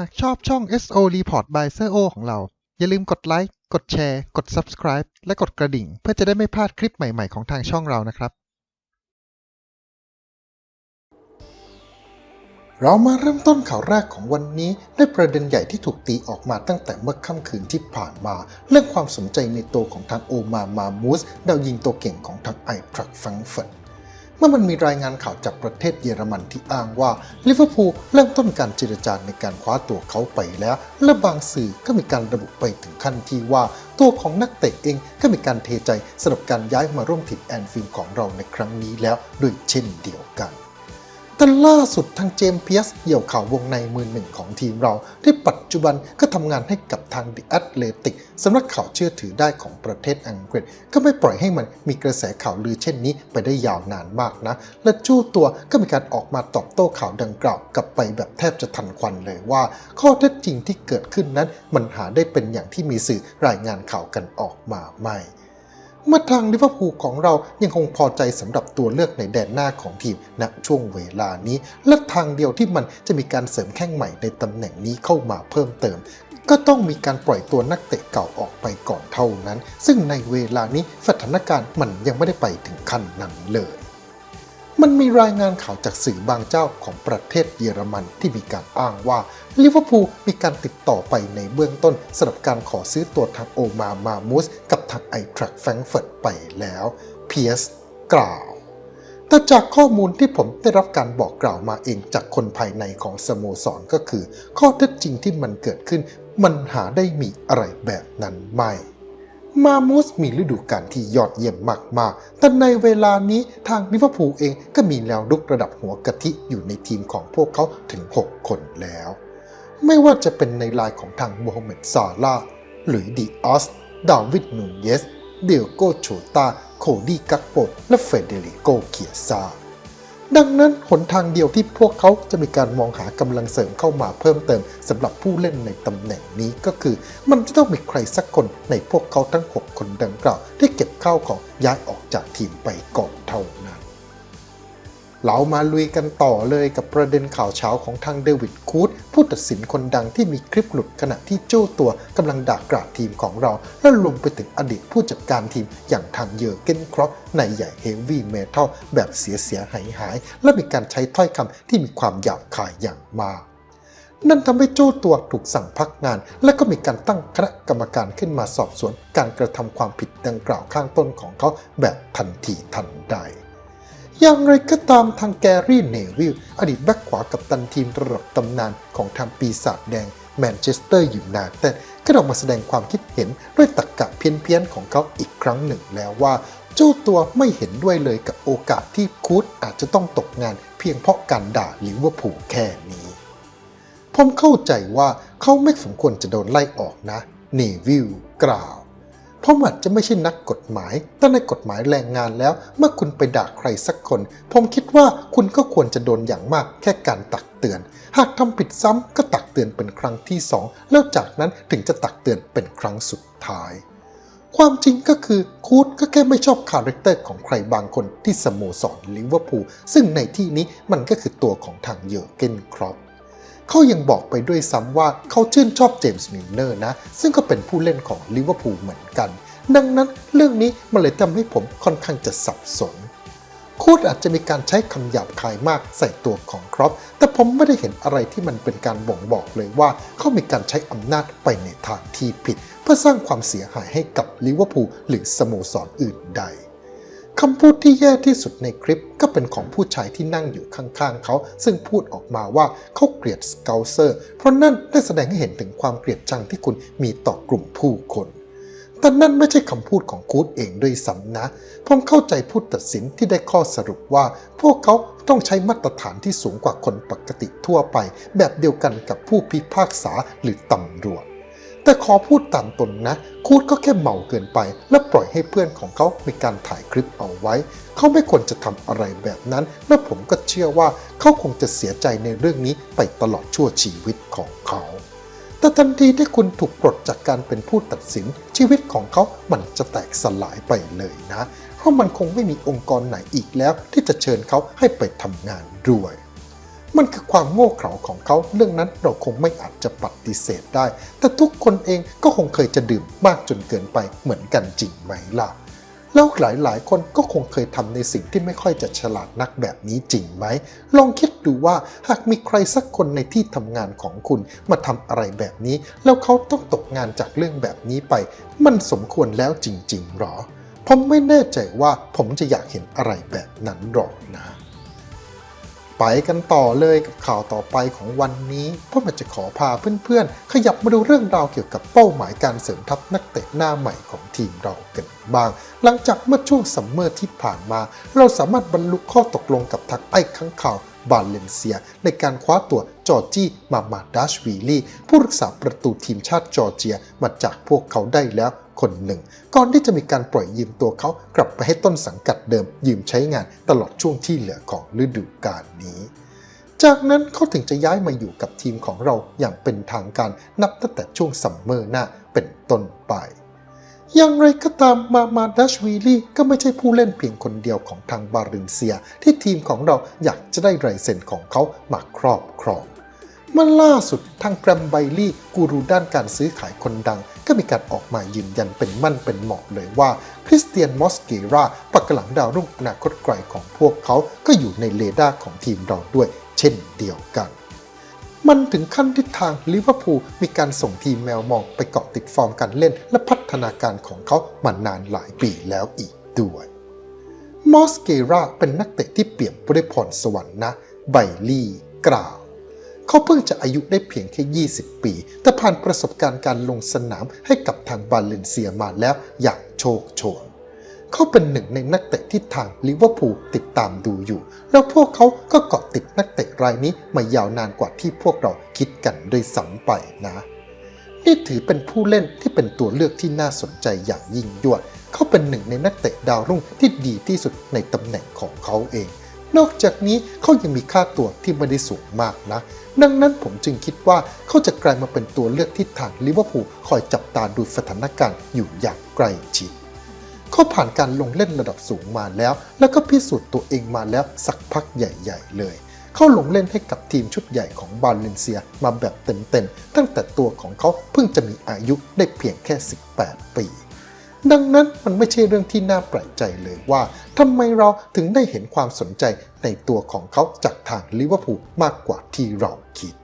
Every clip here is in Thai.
หากชอบช่อง SO Report by s e o ของเรา อย่าลืมกดไลค์ กดแชร์ กด Subscribe และกดกระดิ่ง เพื่อจะได้ไม่พลาดคลิปใหม่ ๆ ของทางช่องเรานะครับ เรามาเริ่มต้นข่าวแรกของวันนี้ด้วยประเด็นใหญ่ที่ถูกตีออกมาตั้งแต่เมื่อค่ำคืนที่ผ่านมา เรื่องความสนใจในตัวของทางโอมามามูสดาวยิงตัวเก่งของทางไอทรัคฟังเฟิร์ต เมื่อมันมีรายงานข่าวจากประเทศเยอรมันที่อ้างว่าลิเวอร์พูลเริ่มต้นการเจรจาในการคว้าตัวเขาไปแล้ว และบางสื่อก็มีการระบุไปถึงขั้นที่ว่า ตัวของนักเตะเองก็มีการเทใจสำหรับการย้ายมาร่วมทีมแอนฟิลด์ของเราในครั้งนี้แล้วด้วยเช่นเดียวกัน แต่ล่าสุดทางเจมส์เพียสเหี่ยวข่าววงในมือหนึ่งของทีมเรา ที่ปัจจุบันก็ทำงานให้กับทางดิแอตเลติกสำนักข่าวเชื่อถือได้ของประเทศอังกฤษ ก็ไม่ปล่อยให้มันมีกระแสข่าวลือเช่นนี้ไปได้ยาวนานมากนะ และจู้ตัวก็มีการออกมาตอบโต้ข่าวดังกล่าวกลับไปแบบแทบจะทันควันเลยว่า ข้อเท็จจริงที่เกิดขึ้นนั้นมันหาได้เป็นอย่างที่มีสื่อรายงานข่าวกันออกมาไม่ เมื่อทางลิเวอร์พูลของเรายังคงพอใจสำหรับตัวเลือกในแดนหน้าของทีมณช่วงเวลานี้ และทางเดียวที่มันจะมีการเสริมแข้งใหม่ในตำแหน่งนี้เข้ามาเพิ่มเติม ก็ต้องมีการปล่อยตัวนักเตะเก่าออกไปก่อนเท่านั้น ซึ่งในเวลานี้สถานการณ์มันยังไม่ได้ไปถึงขั้นนั้นเลย มันมีรายงานข่าวจากสื่อบางเจ้าของประเทศเยอรมันที่มีการอ้างว่าลิเวอร์พูลมีการติดต่อไปในเบื้องต้นสำหรับการขอซื้อตัวทางโอมามามูสกับทางไอทรัคแฟรงเฟิร์ตไปแล้วเพียสกล่าว แต่จากข้อมูลที่ผมได้รับการบอกกล่าวมาเองจากคนภายในของสโมสรก็คือ ข้อเท็จจริงที่มันเกิดขึ้น มันหาได้มีอะไรแบบนั้นไม่ มามูสมีฤดูกาลที่ยอดเยี่ยมมากๆ แต่ในเวลานี้ทางลิเวอร์พูลเองก็มีแนวรุกระดับหัวกะทิอยู่ในทีมของพวกเขาถึง 6 คนแล้ว ไม่ว่าจะเป็นในลายของทางโมฮัมเหม็ดซาลาห์หลุยส์ดีออส ดาวิดนูนเยส เดลโกโชตา โคดี้กักโป และเฟเดริโกเกียซา ดังนั้นหนทางเดียวที่พวกเขาจะมีการมองหากำลังเสริมเข้ามาเพิ่มเติมสำหรับผู้เล่นในตำแหน่งนี้ก็คือ มันจะต้องมีใครสักคนในพวกเขาทั้ง 6 คนดังกล่าว ที่เก็บข้าวของย้ายออกจากทีมไปก่อนเท่านั้น เรามาลุยกันต่อเลยกับประเด็นข่าวเช้าของทางเดวิดคูดผู้ตัดสินคนดังที่มีคลิปหลุดขณะที่โจ้ตัวกำลังด่ากราดทีมของเรา และรวมไปถึงอดีตผู้จัดการทีมอย่างทางเยอร์เกนครอปในใหญ่เฮฟวี่เมทัลแบบเสียเสียหายหายและมีการใช้ถ้อยคำที่มีความหยาบคายอย่างมากนั่นทำให้โจ้ตัวถูกสั่งพักงาน และก็มีการตั้งคณะกรรมการขึ้นมาสอบสวน การกระทำความผิดดังกล่าวข้างต้นของเขาแบบทันทีทันใด อย่างไรก็ตามทางแกรี่เนวิลอดีตแบ็คขวากับตันทีมระดับตำนานของทางปีศาจแดงแมนเชสเตอร์ยูไนเต็ดก็ออกมาแสดงความคิดเห็นด้วยตรรกกะเพี้ยนๆของเขาอีกครั้งหนึ่งแล้วว่า เจ้าตัวไม่เห็นด้วยเลยกับโอกาสที่คูดอาจจะต้องตกงานเพียงเพราะการด่าลิเวอร์พูลแค่นี้ ผมเข้าใจว่าเขาไม่สมควรจะโดนไล่ออกนะเนวิลกล่าว เพราะมันจะไม่ใช่นักกฎหมาย แต่ในกฎหมายแรงงานแล้ว เมื่อคุณไปด่าใครสักคน ผมคิดว่าคุณก็ควรจะโดนอย่างมากแค่การตักเตือน หากทำผิดซ้ำก็ตักเตือนเป็นครั้งที่สองแล้วจากนั้นถึงจะตักเตือนเป็นครั้งสุดท้าย ความจริงก็คือคูดก็แค่ไม่ชอบคาแรคเตอร์ของใครบางคนที่สโมสรลิเวอร์พูลซึ่งในที่นี้มันก็คือตัวของทางเยอร์เกนครอป เขายังบอกไปด้วยซ้ำว่าเขาชื่นชอบเจมส์มิลเนอร์นะ ซึ่งก็เป็นผู้เล่นของลิเวอร์พูลเหมือนกัน ดังนั้นเรื่องนี้มันเลยทำให้ผมค่อนข้างจะสับสนคูดอาจจะมีการใช้คำหยาบคายมากใส่ตัวของครอปแต่ผมไม่ได้เห็นอะไรที่มันเป็นการบ่งบอกเลยว่าเขามีการใช้อำนาจไปในทางที่ผิด เพื่อสร้างความเสียหายให้กับลิเวอร์พูลหรือสโมสรอื่นใด คำพูดที่แย่ที่สุดในคลิปก็เป็นของผู้ชายที่นั่งอยู่ข้างๆเขา ซึ่งพูดออกมาว่าเขาเกลียดสเกลเซอร์ เพราะนั่นได้แสดงให้เห็นถึงความเกลียดชังที่คุณมีต่อกลุ่มผู้คนแต่นั่นไม่ใช่คำพูดของคูดเองด้วยซ้ำนะ ผมเข้าใจผู้ตัดสินที่ได้ข้อสรุปว่า พวกเขาต้องใช้มาตรฐานที่สูงกว่าคนปกติทั่วไป แบบเดียวกันกับผู้พิพากษาหรือตำรวจ แต่ขอพูดตามตนนะ คูดก็แค่เมาเกินไป และปล่อยให้เพื่อนของเขามีการถ่ายคลิปเอาไว้ เขาไม่ควรจะทำอะไรแบบนั้น และผมก็เชื่อว่าเขาคงจะเสียใจในเรื่องนี้ไปตลอดชั่วชีวิตของเขาแต่ทันทีที่คุณถูกปลดจากการเป็นผู้ตัดสิน ชีวิตของเขา มันจะแตกสลายไปเลยนะ เพราะมันคงไม่มีองค์กรไหนอีกแล้ว ที่จะเชิญเขาให้ไปทำงานด้วย มันคือความโง่เขลาของเขา เรื่องนั้นเราคงไม่อาจจะปฏิเสธได้ แต่ทุกคนเองก็คงเคยจะดื่มมากจนเกินไปเหมือนกันจริงไหมล่ะ แล้วหลายๆ คนก็คงเคยทำในสิ่งที่ไม่ค่อยจะฉลาดนักแบบนี้จริงไหม ลองคิดดูว่าหากมีใครสักคนในที่ทำงานของคุณมาทำอะไรแบบนี้ แล้วเขาต้องตกงานจากเรื่องแบบนี้ไป มันสมควรแล้วจริงๆหรอ ผมไม่แน่ใจว่าผมจะอยากเห็นอะไรแบบนั้นหรอกนะ ไปกันต่อเลยกับข่าวต่อไปของวันนี้เพราะมันจะขอพาเพื่อนๆ ขยับมาดูเรื่องราวเกี่ยวกับเป้าหมายการเสริมทัพนักเตะหน้าใหม่ของทีมเรากันบ้าง หลังจากเมื่อช่วงซัมเมอร์ที่ผ่านมา เราสามารถบรรลุข้อตกลงกับทักไอ้ข้างข่าว บาเลนเซีย ในการคว้าตัวจอร์จี้มามาดัชวีลีผู้รักษาประตูทีมชาติจอร์เจียมาจากพวกเขาได้แล้วคนหนึ่ง ก่อนที่จะมีการปล่อยยืมตัวเขากลับไปให้ต้นสังกัดเดิมยืมใช้งานตลอดช่วงที่เหลือของฤดูกาลนี้จากนั้นเขาถึงจะย้ายมาอยู่กับทีมของเราอย่างเป็นทางการนับตั้งแต่ช่วงซัมเมอร์หน้าเป็นต้นไป อย่างไรก็ตามมามาดัชวีลี่ก็ไม่ใช่ผู้เล่นเพียงคนเดียวของทางบารินเซีย ที่ทีมของเราอยากจะได้ไรเซ็นของเขามาครอบครองเมื่อล่าสุดทางแกรมไบลี่กูรูด้านการซื้อขายคนดัง ก็มีการออกมายืนยันเป็นมั่นเป็นเหมาะเลยว่า คริสเตียนมอสเกราปักหลังดาวรุ่งอนาคตไกลของพวกเขาก็อยู่ในเรดาร์ของทีมเราด้วย เช่นเดียวกัน มันถึงขั้นทิศทางลิเวอร์พูลมีการส่งทีมแมวมองไปเกาะติดฟอร์มการเล่น และพัฒนาการของเขามานานหลายปีแล้วอีกด้วยมอสเกราเป็นนักเตะที่เปี่ยมไปด้วยพรสวรรค์นะ ไบลี่กล่าว เขาเพิ่งจะอายุได้เพียงแค่ 20 ปี แต่ผ่านประสบการณ์การลงสนามให้กับทางบาเลนเซียมาแล้วอย่างโชคโชน เขาเป็นหนึ่งในนักเตะที่ทางลิเวอร์พูลติดตามดูอยู่ แล้วพวกเขาก็เกาะติดนักเตะรายนี้มายาวนานกว่าที่พวกเราคิดกันด้วยซ้ำไปนะ นี่ถือเป็นผู้เล่นที่เป็นตัวเลือกที่น่าสนใจอย่างยิ่งยวด เขาเป็นหนึ่งในนักเตะดาวรุ่งที่ดีที่สุดในตำแหน่งของเขาเอง นอกจากนี้เขายังมีค่าตัวที่ไม่ได้สูงมากนะดังนั้นผมจึงคิดว่าเขาจะกลายมาเป็นตัวเลือกที่ทางลิเวอร์พูลคอยจับตาดูสถานการณ์อยู่อย่างใกล้ชิด เขาผ่านการลงเล่นระดับสูงมาแล้ว แล้วก็พิสูจน์ตัวเองมาแล้วสักพักใหญ่ ๆ เลย เขาลงเล่นให้กับทีมชุดใหญ่ของบาเลนเซียมาแบบเต็มๆ ตั้งแต่ตัวของเขาเพิ่งจะมีอายุได้เพียงแค่ 18 ปี ดังนั้นมันไม่ใช่เรื่องที่น่าแปลกใจเลยว่าทำไมเราถึงได้เห็นความสนใจในตัวของเขาจากทางลิเวอร์พูลมากกว่าที่เราคิด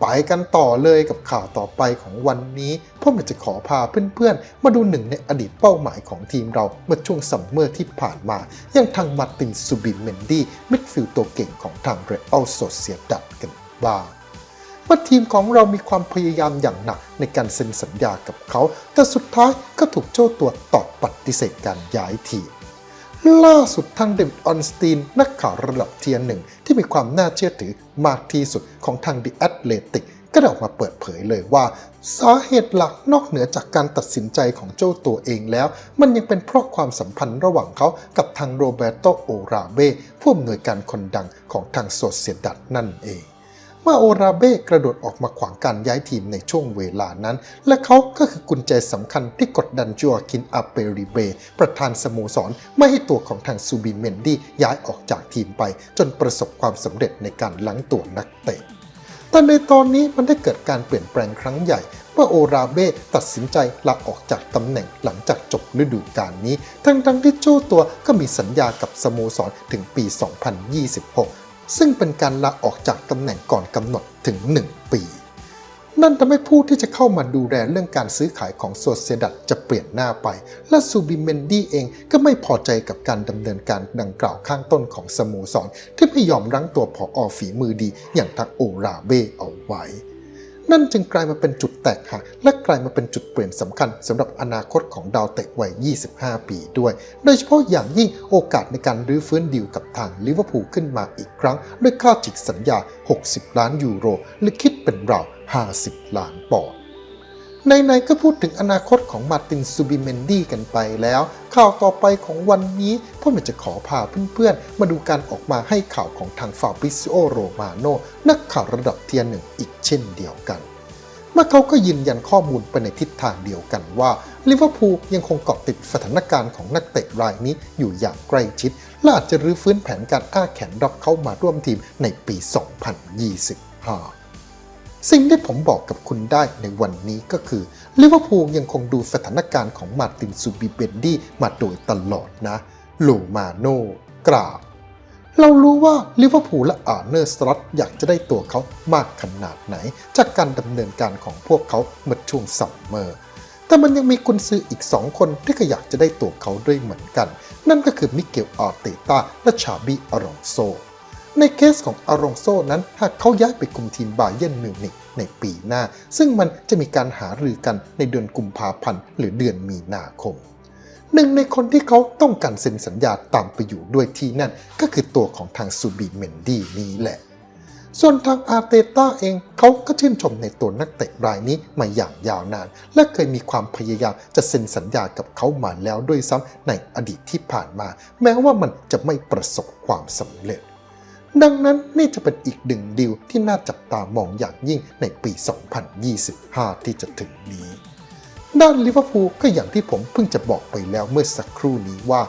ไปกันต่อเลยกับข่าวต่อไปของวันนี้เพราะมันจะขอพาเพื่อนๆ มาดูหนึ่งในอดีตเป้าหมายของทีมเราเมื่อช่วงซัมเมอร์ที่ผ่านมาอย่างทางมาร์ตินซูบินเมนดี้มิดฟิลด์ตัวเก่งของทางเรอัลโซเซียดัดกันบ้างว่าทีมของเรามีความพยายามอย่างหนักในการเซ็นสัญญากับเขา แต่สุดท้ายก็ถูกเจ้าตัวตอบปฏิเสธการย้ายทีม ล่าสุดทางเดวิดออนสตีน นักข่าวระดับเทียร์หนึ่งที่มีความน่าเชื่อถือมากที่สุดของทางดิแอตเลติกก็ได้ออกมาเปิดเผยเลยว่า สาเหตุหลักนอกเหนือจากการตัดสินใจของเจ้าตัวเองแล้ว มันยังเป็นเพราะความสัมพันธ์ระหว่างเขากับทางโรเบโตโอราเบ้ผู้อำนวยการคนดังของทางโซเซียดัดนั่นเอง เมื่อโอราเบ้กระโดดออกมาขวางการย้ายทีมในช่วงเวลานั้น และเขาก็คือกุญแจสำคัญที่กดดันจัวคินอาเปริเบ ประธานสโมสร ไม่ให้ตัวของทางซูบิเมนดี้ย้ายออกจากทีมไป จนประสบความสำเร็จในการล้างตัวนักเตะแต่ในตอนนี้มันได้เกิดการเปลี่ยนแปลงครั้งใหญ่เมื่อโอราเบ้ตัดสินใจลาออกจากตำแหน่งหลังจากจบฤดูกาลนี้ ทั้งๆที่เจ้ตัวก็มีสัญญากับสโมสรถึงปี 2026 ซึ่งเป็นการลาออกจากตำแหน่งก่อนกำหนดถึง 1 ปี นั่นทำให้ผู้ที่จะเข้ามาดูแลเรื่องการซื้อขายของโซเซดัตจะเปลี่ยนหน้าไป และซูบิเมนดี้เองก็ไม่พอใจกับการดำเนินการดังกล่าวข้างต้นของสโมสรที่ไม่ยอมรั้งตัวผออฝีมือดีอย่างทักโอราเบเอาไว้ นั่นจึงกลายมาเป็นจุดแตกหักและกลายมาเป็นจุดเปลี่ยนสำคัญสำหรับอนาคตของดาวเตะวัย 25 ปีด้วย โดยเฉพาะอย่างยิ่งโอกาสในการรื้อฟื้นดีลกับทางลิเวอร์พูลขึ้นมาอีกครั้ง ด้วยค่าจิกสัญญา 60 ล้านยูโร หรือคิดเป็นราว 50 ล้านปอนด์ ในๆก็พูดถึงอนาคตของมาร์ตินซูบิเมนดี้กันไปแล้ว ข่าวต่อไปของวันนี้พ่อมันจะขอพาเพื่อนๆ มาดูการออกมาให้ข่าวของทางฟาบิซิโอโรมาโนนักข่าวระดับเทียร์หนึ่งอีกเช่นเดียวกันเมื่อเขาก็ยืนยันข้อมูลไปในทิศทางเดียวกันว่าลิเวอร์พูลยังคงเกาะติดสถานการณ์ของนักเตะรายนี้อยู่อย่างใกล้ชิดและอาจจะรื้อฟื้นแผนการอ้าแขนรับเข้ามาร่วมทีมในปี 2025 สิ่งที่ผมบอกกับคุณได้ในวันนี้ก็คือลิเวอร์พูลยังคงดูสถานการณ์ของมาร์ตินซูบิเบนดี้มาโดยตลอดนะลูมาโน่กล่าวเรารู้ว่าลิเวอร์พูลและอาร์เนอร์สล็อตอยากจะได้ตัวเขามากขนาดไหน จากการดำเนินการของพวกเขาเมื่อช่วงซัมเมอร์แต่มันยังมีกุนซืออีก 2 คนที่ก็อยากจะได้ตัวเขาด้วยเหมือนกัน นั่นก็คือมิเกลอาร์เตตาและชาบีอารองโซ ในเคสของอารองโซนั้นหากเขาย้ายไปคุมทีมบาเยิร์นมิวนิกในปีหน้า ซึ่งมันจะมีการหารือกันในเดือนกุมภาพันธ์หรือเดือนมีนาคม หนึ่งในคนที่เขาต้องการเซ็นสัญญาตามไปอยู่ด้วยที่นั่น ก็คือตัวของทางซูบีเมนดี้นี้แหละ ส่วนทางอาร์เตต้าเองเขาก็ชื่นชมในตัวนักเตะรายนี้มาอย่างยาวนาน และเคยมีความพยายามจะเซ็นสัญญากับเขามาแล้วด้วยซ้ำในอดีตที่ผ่านมา แม้ว่ามันจะไม่ประสบความสำเร็จ ดังนั้นนี่จะเป็นอีกหนึ่งดีลที่น่าจับตามองอย่างยิ่งในปี 2025 ที่จะถึงนี้ ด้านลิเวอร์พูลก็อย่างที่ผมเพิ่งจะบอกไปแล้วเมื่อสักครู่นี้ว่า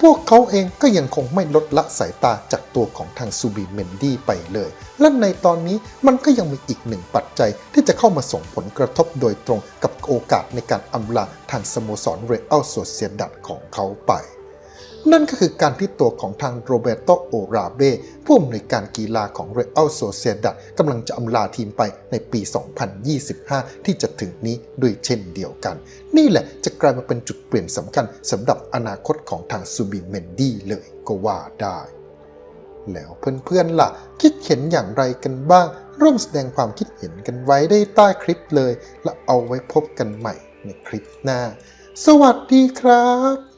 พวกเขาเองก็ยังคงไม่ลดละสายตาจากตัวของทางซูบีเมนดี้ไปเลย และในตอนนี้มันก็ยังมีอีกหนึ่งปัจจัยที่จะเข้ามาส่งผลกระทบโดยตรงกับโอกาสในการอำลาทางสโมสรเรอัลโซเซียดัดของเขาไป นั่นก็คือการที่ตัวของทางโรเบโตโอราเบ้ผู้อำนวยการกีฬาของเรอัลโซเซียดัดกำลังจะอำลาทีมไปในปี 2025 ที่จะถึงนี้ด้วยเช่นเดียวกัน นี่แหละจะกลายมาเป็นจุดเปลี่ยนสำคัญสำหรับอนาคตของทางซูบิเมนดี้เลยก็ว่าได้ แล้วเพื่อนๆล่ะ คิดเห็นอย่างไรกันบ้าง ร่วมแสดงความคิดเห็นกันไว้ได้ใต้คลิปเลย และเอาไว้พบกันใหม่ในคลิปหน้า สวัสดีครับ